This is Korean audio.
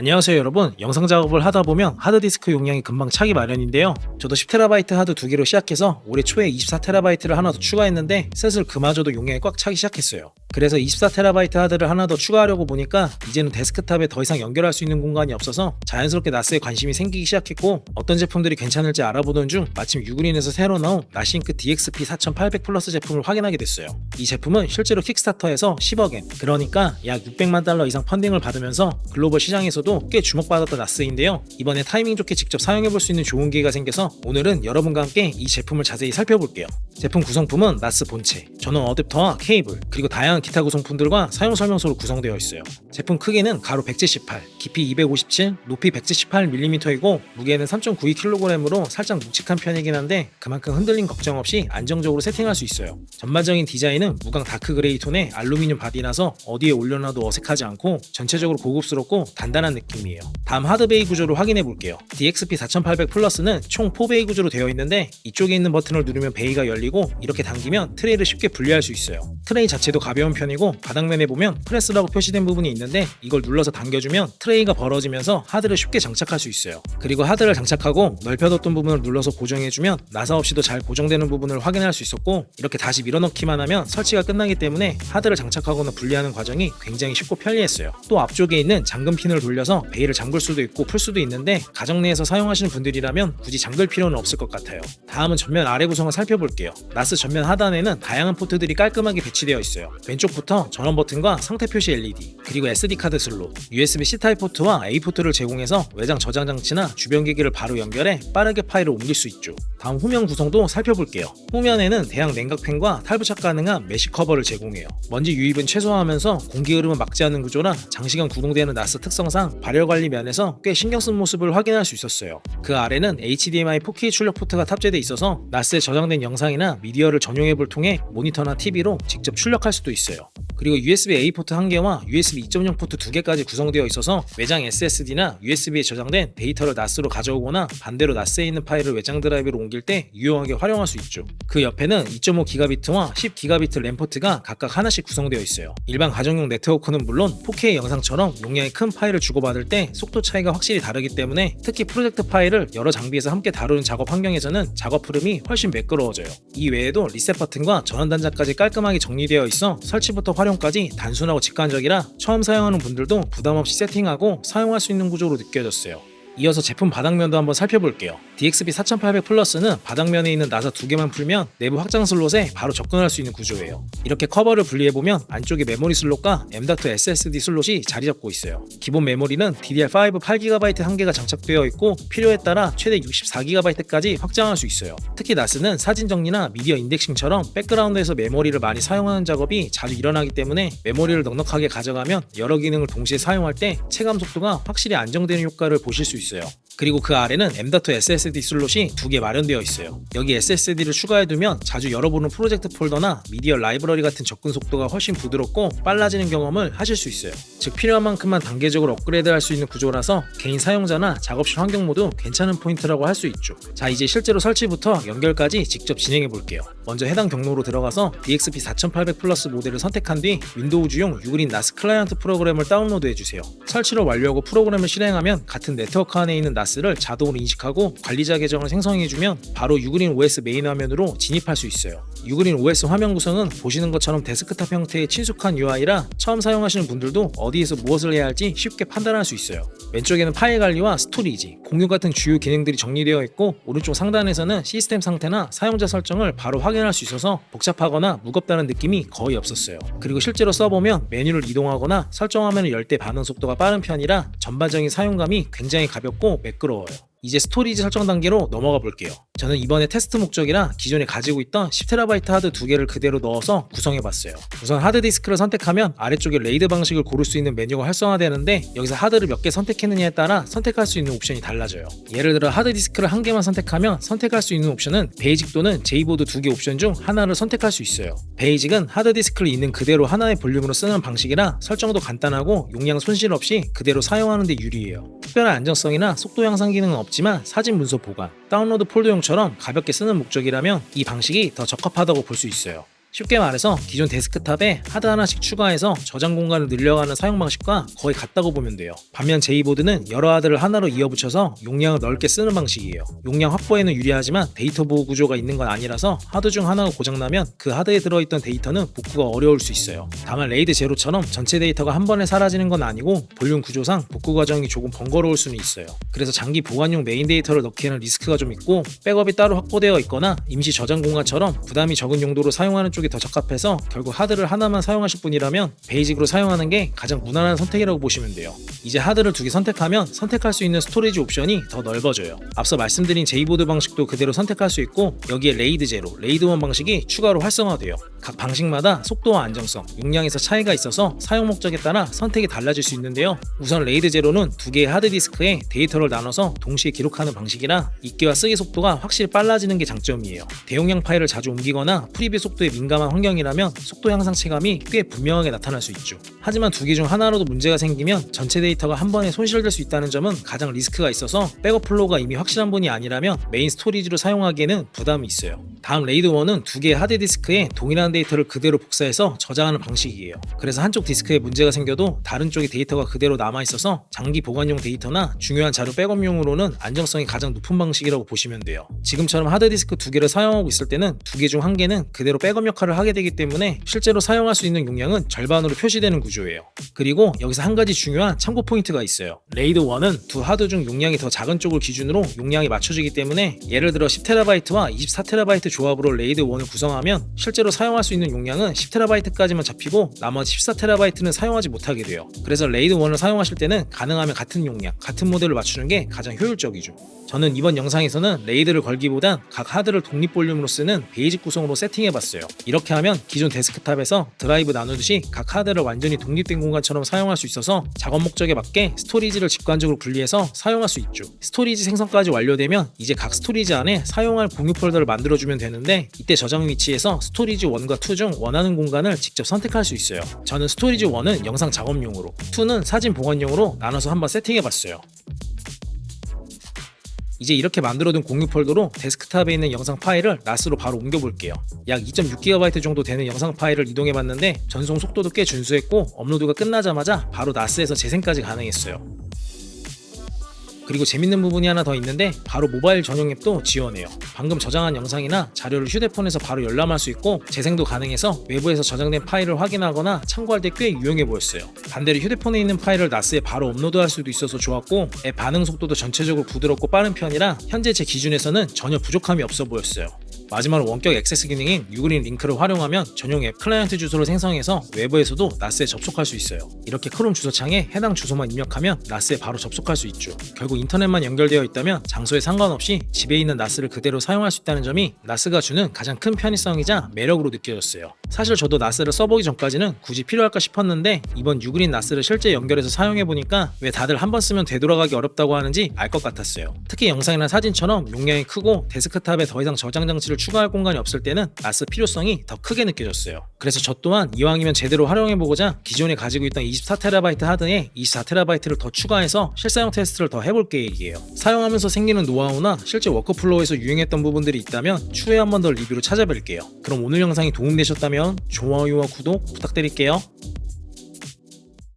안녕하세요 여러분. 영상 작업을 하다 보면 하드디스크 용량이 금방 차기 마련인데요. 저도 10TB 하드 두 개로 시작해서 올해 초에 24TB를 하나 더 추가했는데 슬슬 그마저도 용량이 꽉 차기 시작했어요. 그래서 24TB 하드를 하나 더 추가하려고 보니까 이제는 데스크탑에 더 이상 연결할 수 있는 공간이 없어서 자연스럽게 나스에 관심이 생기기 시작했고 어떤 제품들이 괜찮을지 알아보던 중 마침 유그린에서 새로 나온 나싱크 DXP 4800 플러스 제품을 확인하게 됐어요. 이 제품은 실제로 킥스타터에서 10억엔. 그러니까 약 600만 달러 이상 펀딩을 받으면서 글로벌 시장에서도 꽤 주목받았던 나스인데요. 이번에 타이밍 좋게 직접 사용해볼 수 있는 좋은 기회가 생겨서 오늘은 여러분과 함께 이 제품을 자세히 살펴볼게요. 제품 구성품은 나스 본체, 전원 어댑터와 케이블, 그리고 다양한 기타 구성품들과 사용 설명서로 구성되어 있어요. 제품 크기는 가로 178, 깊이 257, 높이 178mm이고 무게는 3.92kg으로 살짝 묵직한 편이긴 한데 그만큼 흔들림 걱정 없이 안정적으로 세팅할 수 있어요. 전반적인 디자인은 무광 다크 그레이 톤의 알루미늄 바디라서 어디에 올려놔도 어색하지 않고 전체적으로 고급스럽고 단단한 느낌이에요. 다음 하드베이 구조를 확인해 볼게요. DXP 4800 플러스는 총 4베이 구조로 되어 있는데 이쪽에 있는 버튼을 누르면 베이가 열리고 이렇게 당기면 트레이를 쉽게 분리할 수 있어요. 트레이 자체도 가벼운 편이고 바닥면에 보면 프레스라고 표시된 부분이 있는데 이걸 눌러서 당겨주면 트레이가 벌어지면서 하드를 쉽게 장착할 수 있어요. 그리고 하드를 장착하고 넓혀뒀던 부분을 눌러서 고정해주면 나사 없이도 잘 고정되는 부분을 확인할 수 있었고 이렇게 다시 밀어넣기만 하면 설치가 끝나기 때문에 하드를 장착하거나 분리하는 과정이 굉장히 쉽고 편리했어요. 또 앞쪽에 있는 잠금 핀을 돌려서 베일을 잠글 수도 있고 풀 수도 있는데 가정 내에서 사용하시는 분들이라면 굳이 잠글 필요는 없을 것 같아요. 다음은 전면 아래 구성을 살펴볼게요. 나스 전면 하단에는 다양한 포트들이 깔끔하게 배치되어 있어요. 왼쪽부터 전원 버튼과 상태 표시 LED, 그리고 SD 카드 슬롯, USB-C 타입 포트와 A 포트를 제공해서 외장 저장 장치나 주변 기기를 바로 연결해 빠르게 파일을 옮길 수 있죠. 다음 후면 구성도 살펴볼게요. 후면에는 대형 냉각팬과 탈부착 가능한 메쉬 커버를 제공해요. 먼지 유입은 최소화하면서 공기 흐름을 막지 않는 구조라 장시간 구동되는 나스 특성상 발열 관리 면에서 꽤 신경 쓴 모습을 확인할 수 있었어요. 그 아래는 HDMI 4K 출력 포트가 탑재돼 있어서 나스에 저장된 영상이나 미디어를 전용 앱을 통해 모니터나 TV로 직접 출력할 수도 있어요. 그리고 USB-A 포트 1개와 USB 2.0 포트 2개까지 구성되어 있어서 외장 SSD나 USB에 저장된 데이터를 나스로 가져오거나 반대로 나스에 있는 파일을 외장 드라이브로 옮길 때 유용하게 활용할 수 있죠. 그 옆에는 2.5GB와 10GB 램 포트가 각각 하나씩 구성되어 있어요. 일반 가정용 네트워크는 물론 4K 영상처럼 용량이 큰 파일을 주고받을 때 속도 차이가 확실히 다르기 때문에 특히 프로젝트 파일을 여러 장비에서 함께 다루는 작업 환경에서는 작업 흐름이 훨씬 매끄러워져요. 이 외에도 리셋 버튼과 전원 단자까지 깔끔하게 정리되어 있어 설치부터 활용 까지 단순하고 직관적이라 처음 사용하는 분들도 부담 없이 세팅하고 사용할 수 있는 구조로 느껴졌어요. 이어서 제품 바닥면도 한번 살펴볼게요. DXP 4800 플러스는 바닥면에 있는 나사 두 개만 풀면 내부 확장 슬롯에 바로 접근할 수 있는 구조예요. 이렇게 커버를 분리해보면 안쪽에 메모리 슬롯과 M.2 SSD 슬롯이 자리 잡고 있어요. 기본 메모리는 DDR5 8GB 한 개가 장착되어 있고 필요에 따라 최대 64GB까지 확장할 수 있어요. 특히 나스는 사진 정리나 미디어 인덱싱처럼 백그라운드에서 메모리를 많이 사용하는 작업이 자주 일어나기 때문에 메모리를 넉넉하게 가져가면 여러 기능을 동시에 사용할 때 체감 속도가 확실히 안정되는 효과를 보실 수 있어요. sale. 그리고 그 아래는 M.2 SSD 슬롯이 두 개 마련되어 있어요. 여기 SSD를 추가해두면 자주 열어보는 프로젝트 폴더나 미디어 라이브러리 같은 접근 속도가 훨씬 부드럽고 빨라지는 경험을 하실 수 있어요. 즉 필요한 만큼만 단계적으로 업그레이드할 수 있는 구조라서 개인 사용자나 작업실 환경 모두 괜찮은 포인트라고 할 수 있죠. 자 이제 실제로 설치부터 연결까지 직접 진행해 볼게요. 먼저 해당 경로로 들어가서 DXP 4800 플러스 모델을 선택한 뒤 윈도우즈용 유그린 나스 클라이언트 프로그램을 다운로드해 주세요. 설치를 완료하고 프로그램을 실행하면 같은 네트워크 안에 있는 나스 를 자동으로 인식하고 관리자 계정을 생성해주면 바로 유그린 OS 메인 화면으로 진입할 수 있어요. 유그린 OS 화면 구성은 보시는 것처럼 데스크탑 형태의 친숙한 UI라 처음 사용하시는 분들도 어디에서 무엇을 해야 할지 쉽게 판단할 수 있어요. 왼쪽에는 파일 관리와 스토리지, 공유 같은 주요 기능들이 정리되어 있고 오른쪽 상단에서는 시스템 상태나 사용자 설정을 바로 확인할 수 있어서 복잡하거나 무겁다는 느낌이 거의 없었어요. 그리고 실제로 써보면 메뉴를 이동하거나 설정 화면을 열 때 반응 속도가 빠른 편이라 전반적인 사용감이 굉장히 가볍고 매끄러워요. 이제 스토리지 설정 단계로 넘어가 볼게요. 저는 이번에 테스트 목적이라 기존에 가지고 있던 10TB 하드 두 개를 그대로 넣어서 구성해 봤어요. 우선 하드디스크를 선택하면 아래쪽에 레이드 방식을 고를 수 있는 메뉴가 활성화되는데 여기서 하드를 몇 개 선택했느냐에 따라 선택할 수 있는 옵션이 달라져요. 예를 들어 하드디스크를 한 개만 선택하면 선택할 수 있는 옵션은 베이직 또는 J보드 두 개 옵션 중 하나를 선택할 수 있어요. 베이직은 하드디스크를 있는 그대로 하나의 볼륨으로 쓰는 방식이라 설정도 간단하고 용량 손실 없이 그대로 사용하는 데 유리해요. 특별한 안정성이나 속도 향상 기능은 없지만 사진 문서 보관, 다운로드 폴더용처럼 가볍게 쓰는 목적이라면 이 방식이 더 적합하다고 볼 수 있어요. 쉽게 말해서 기존 데스크탑에 하드 하나씩 추가해서 저장 공간을 늘려가는 사용 방식과 거의 같다고 보면 돼요. 반면 제이보드는 여러 하드를 하나로 이어붙여서 용량을 넓게 쓰는 방식이에요. 용량 확보에는 유리하지만 데이터 보호 구조가 있는 건 아니라서 하드 중 하나가 고장나면 그 하드에 들어있던 데이터는 복구가 어려울 수 있어요. 다만 레이드 제로처럼 전체 데이터가 한 번에 사라지는 건 아니고 볼륨 구조상 복구 과정이 조금 번거로울 수는 있어요. 그래서 장기 보관용 메인 데이터를 넣기에는 리스크가 좀 있고 백업이 따로 확보되어 있거나 임시 저장 공간처럼 부담이 적은 용도로 사용하는 쪽이 더 적합해서 결국 하드를 하나만 사용하실 분이라면 베이직으로 사용하는 게 가장 무난한 선택이라고 보시면 돼요. 이제 하드를 두 개 선택하면 선택할 수 있는 스토리지 옵션이 더 넓어져요. 앞서 말씀드린 제이보드 방식도 그대로 선택할 수 있고 여기에 레이드 제로, 레이드 원 방식이 추가로 활성화돼요. 각 방식마다 속도와 안정성, 용량에서 차이가 있어서 사용 목적에 따라 선택이 달라질 수 있는데요. 우선 레이드 제로는 두 개의 하드 디스크에 데이터를 나눠서 동시에 기록하는 방식이라 읽기와 쓰기 속도가 확실히 빨라지는 게 장점이에요. 대용량 파일을 자주 옮기거나 프리뷰 속도에 민감 한 환경이라면 속도 향상 체감이 꽤 분명하게 나타날 수 있죠. 하지만 두 개 중 하나로도 문제가 생기면 전체 데이터가 한 번에 손실될 수 있다는 점은 가장 리스크가 있어서 백업 플로우가 이미 확실한 분이 아니라면 메인 스토리지로 사용하기에는 부담이 있어요. 다음 레이드 1은 두 개의 하드 디스크에 동일한 데이터를 그대로 복사해서 저장하는 방식이에요. 그래서 한쪽 디스크에 문제가 생겨도 다른 쪽의 데이터가 그대로 남아 있어서 장기 보관용 데이터나 중요한 자료 백업용으로는 안정성이 가장 높은 방식이라고 보시면 돼요. 지금처럼 하드 디스크 두 개를 사용하고 있을 때는 두 개 중 한 개는 그대로 백업 역할을 하게 되기 때문에 실제로 사용할 수 있는 용량은 절반으로 표시되는 구조예요. 그리고 여기서 한 가지 중요한 참고 포인트가 있어요. 레이드 1은 두 하드 중 용량이 더 작은 쪽을 기준으로 용량이 맞춰지기 때문에 예를 들어 10TB와 24TB 조합으로 레이드 1을 구성하면 실제로 사용할 수 있는 용량은 10TB까지만 잡히고 나머지 14TB는 사용하지 못하게 돼요. 그래서 레이드 1을 사용하실 때는 가능하면 같은 용량, 같은 모델을 맞추는 게 가장 효율적이죠. 저는 이번 영상에서는 레이드를 걸기보단 각 하드를 독립 볼륨으로 쓰는 베이직 구성으로 세팅해봤어요. 이렇게 하면 기존 데스크탑에서 드라이브 나누듯이 각 하드를 완전히 독립된 공간처럼 사용할 수 있어서 작업 목적에 맞게 스토리지를 직관적으로 분리해서 사용할 수 있죠. 스토리지 생성까지 완료되면 이제 각 스토리지 안에 사용할 공유 폴더를 만들어주면 되는데 이때 저장 위치에서 스토리지 1과 2 중 원하는 공간을 직접 선택할 수 있어요. 저는 스토리지 1은 영상 작업용으로, 2는 사진 보관용으로 나눠서 한번 세팅해봤어요. 이제 이렇게 만들어둔 공유 폴더로 데스크탑에 있는 영상 파일을 나스로 바로 옮겨볼게요. 약 2.6GB 정도 되는 영상 파일을 이동해봤는데 전송 속도도 꽤 준수했고 업로드가 끝나자마자 바로 나스에서 재생까지 가능했어요. 그리고 재밌는 부분이 하나 더 있는데 바로 모바일 전용 앱도 지원해요. 방금 저장한 영상이나 자료를 휴대폰에서 바로 열람할 수 있고 재생도 가능해서 외부에서 저장된 파일을 확인하거나 참고할 때 꽤 유용해 보였어요. 반대로 휴대폰에 있는 파일을 나스에 바로 업로드할 수도 있어서 좋았고 앱 반응 속도도 전체적으로 부드럽고 빠른 편이라 현재 제 기준에서는 전혀 부족함이 없어 보였어요. 마지막으로 원격 액세스 기능인 유그린 링크를 활용하면 전용 앱 클라이언트 주소를 생성해서 외부에서도 나스에 접속할 수 있어요. 이렇게 크롬 주소창에 해당 주소만 입력하면 나스에 바로 접속할 수 있죠. 결국 인터넷만 연결되어 있다면 장소에 상관없이 집에 있는 나스를 그대로 사용할 수 있다는 점이 나스가 주는 가장 큰 편의성이자 매력으로 느껴졌어요. 사실 저도 나스를 써보기 전까지는 굳이 필요할까 싶었는데 이번 유그린 나스를 실제 연결해서 사용해 보니까 왜 다들 한 번 쓰면 되돌아가기 어렵다고 하는지 알 것 같았어요. 특히 영상이나 사진처럼 용량이 크고 데스크탑에 더 이상 저장 장치를 추가할 공간이 없을 때는 나스 필요성이 더 크게 느껴졌어요. 그래서 저 또한 이왕이면 제대로 활용해보고자 기존에 가지고 있던 24TB 하드에 24TB를 더 추가해서 실사용 테스트를 더 해볼 계획이에요. 사용하면서 생기는 노하우나 실제 워크플로우에서 유행했던 부분들이 있다면 추후에 한 번 더 리뷰로 찾아뵐게요. 그럼 오늘 영상이 도움되셨다면 좋아요와 구독 부탁드릴게요.